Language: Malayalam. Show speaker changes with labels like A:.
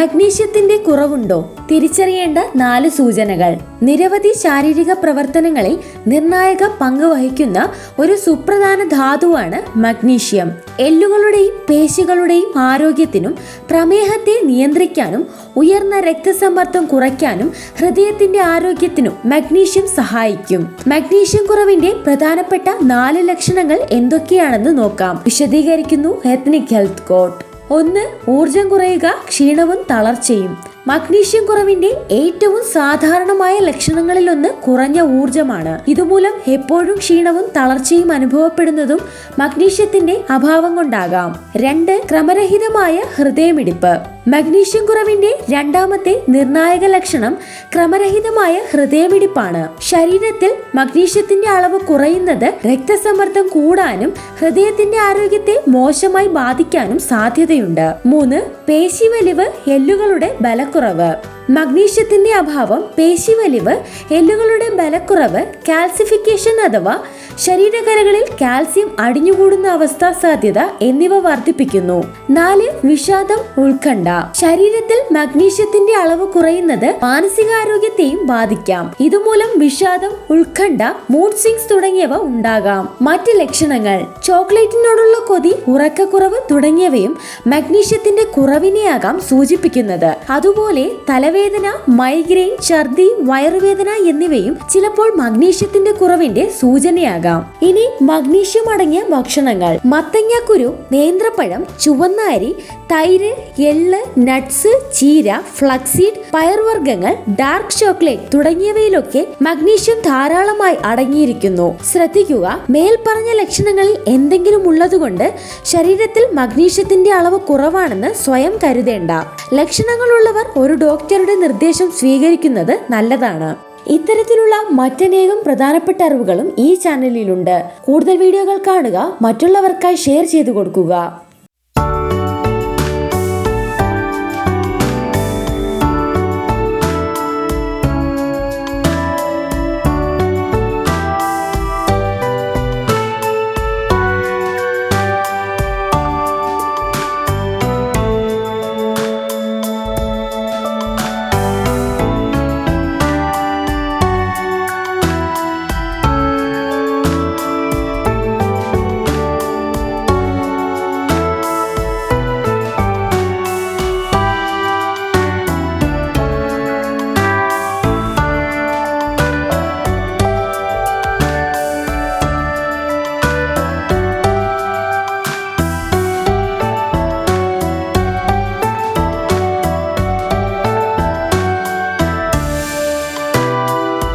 A: മഗ്നീഷ്യത്തിന്റെ കുറവുണ്ടോ? തിരിച്ചറിയേണ്ട നാല് സൂചനകൾ. നിരവധി ശാരീരിക പ്രവർത്തനങ്ങളിൽ നിർണായക പങ്ക് വഹിക്കുന്ന ഒരു സുപ്രധാന ധാതുവാണ് മഗ്നീഷ്യം. എല്ലുകളുടെയും പേശികളുടെയും ആരോഗ്യത്തിനും പ്രമേഹത്തെ നിയന്ത്രിക്കാനും ഉയർന്ന രക്തസമ്മർദ്ദം കുറയ്ക്കാനും ഹൃദയത്തിന്റെ ആരോഗ്യത്തിനും മഗ്നീഷ്യം സഹായിക്കും. മഗ്നീഷ്യം കുറവിന്റെ പ്രധാനപ്പെട്ട നാല് ലക്ഷണങ്ങൾ എന്തൊക്കെയാണെന്ന് നോക്കാം. വിശദീകരിക്കുന്നു എത്നിക് ഹെൽത്ത് കോട്ട് ഒന്ന് ഊർജം കുറയുക ക്ഷീണവും തളർച്ചയും. മഗ്നീഷ്യം കുറവിന്റെ ഏറ്റവും സാധാരണമായ ലക്ഷണങ്ങളിലൊന്ന് കുറഞ്ഞ ഊർജമാണ് ഇതുമൂലം എപ്പോഴും ക്ഷീണവും തളർച്ചയും അനുഭവപ്പെടുന്നതും മഗ്നീഷ്യത്തിന്റെ അഭാവം കൊണ്ടാകാം. രണ്ട് ക്രമരഹിതമായ ഹൃദയമിടിപ്പ്. മഗ്നീഷ്യം കുറവിന്റെ രണ്ടാമത്തെ നിർണായക ലക്ഷണം ക്രമരഹിതമായ ഹൃദയമിടിപ്പാണ്. ശരീരത്തിൽ മഗ്നീഷ്യത്തിന്റെ അളവ് കുറയുന്നത് രക്തസമ്മർദ്ദം കൂടാനും ഹൃദയത്തിന്റെ ആരോഗ്യത്തെ മോശമായി ബാധിക്കാനും സാധ്യതയുണ്ട്. മൂന്ന് പേശിവലിവ് എല്ലുകളുടെ ബലക്കുറവ് മഗ്നീഷ്യത്തിന്റെ അഭാവം പേശിവലിവ് എല്ലുകളുടെ ബലക്കുറവ് കാൽസിഫിക്കേഷൻ അഥവാ ശരീരകലകളിൽ കാൽസ്യം അടിഞ്ഞുകൂടുന്ന അവസ്ഥ സാധ്യത എന്നിവ വർദ്ധിപ്പിക്കുന്നു. നാല് വിഷാദം ഉത്കണ്ഠ. ശരീരത്തിൽ മഗ്നീഷ്യത്തിന്റെ അളവ് കുറയുന്നത് മാനസികാരോഗ്യത്തെയും ബാധിക്കാം. ഇതുമൂലം വിഷാദം ഉത്കണ്ഠ മൂഡ് സ്വിങ്സ് തുടങ്ങിയവ ഉണ്ടാകാം. മറ്റ് ലക്ഷണങ്ങൾ. ചോക്ലേറ്റിനോടുള്ള കൊതി ഉറക്കക്കുറവ് തുടങ്ങിയവയും മഗ്നീഷ്യത്തിന്റെ കുറവിനെയാകാം സൂചിപ്പിക്കുന്നത്. അതുപോലെ തലവേദന മൈഗ്രെയിൻ ഛർദി വയറുവേദന എന്നിവയും ചിലപ്പോൾ മഗ്നീഷ്യത്തിന്റെ കുറവിന്റെ സൂചനയാകാം. ഇനി മഗ്നീഷ്യം അടങ്ങിയ ഭക്ഷണങ്ങൾ. മത്തങ്ങാക്കുരു നേന്ത്രപ്പഴം ചുവന്ന അരി തൈര് എള്ള് നട്ട്സ് ചീര ഫ്ലക്സീഡ് പയർവർഗങ്ങൾ ഡാർക്ക് ചോക്ലേറ്റ് തുടങ്ങിയവയിലൊക്കെ മഗ്നീഷ്യം ധാരാളമായി അടങ്ങിയിരിക്കുന്നു. ശ്രദ്ധിക്കുക മേൽപ്പറഞ്ഞ ലക്ഷണങ്ങളിൽ എന്തെങ്കിലും ഉള്ളതുകൊണ്ട് ശരീരത്തിൽ മഗ്നീഷ്യത്തിന്റെ അളവ് കുറവാണെന്ന് സ്വയം കരുതേണ്ട. ലക്ഷണങ്ങളുള്ളവർ ഒരു ഡോക്ടറുടെ നിർദ്ദേശം സ്വീകരിക്കുന്നത് നല്ലതാണ്. ഇത്തരത്തിലുള്ള മറ്റനേകം പ്രധാനപ്പെട്ട അറിവുകളും ഈ ചാനലിലുണ്ട്. കൂടുതൽ വീഡിയോകൾ കാണുക മറ്റുള്ളവർക്കായി ഷെയർ ചെയ്തു കൊടുക്കുക.